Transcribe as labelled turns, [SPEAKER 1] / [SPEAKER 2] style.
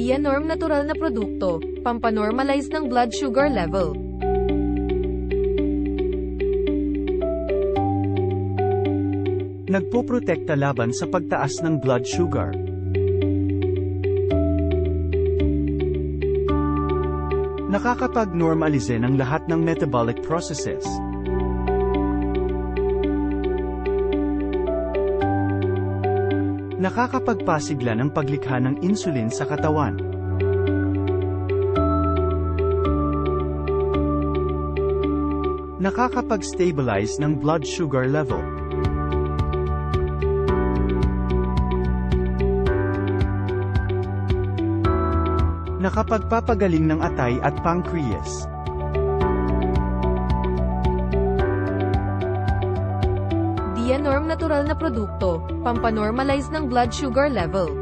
[SPEAKER 1] Dianorm natural na produkto, pampanormalize ng blood sugar level.
[SPEAKER 2] Nagpoprotekta laban sa pagtaas ng blood sugar. Nakakapag-normalize ng lahat ng metabolic processes. Nakakapagpasigla ng paglikha ng insulin sa katawan. Nakakapag-stabilize ng blood sugar level. Nakapagpapagaling ng atay at pancreas.
[SPEAKER 1] Dianorm natural na produkto, pampanormalize ng blood sugar level.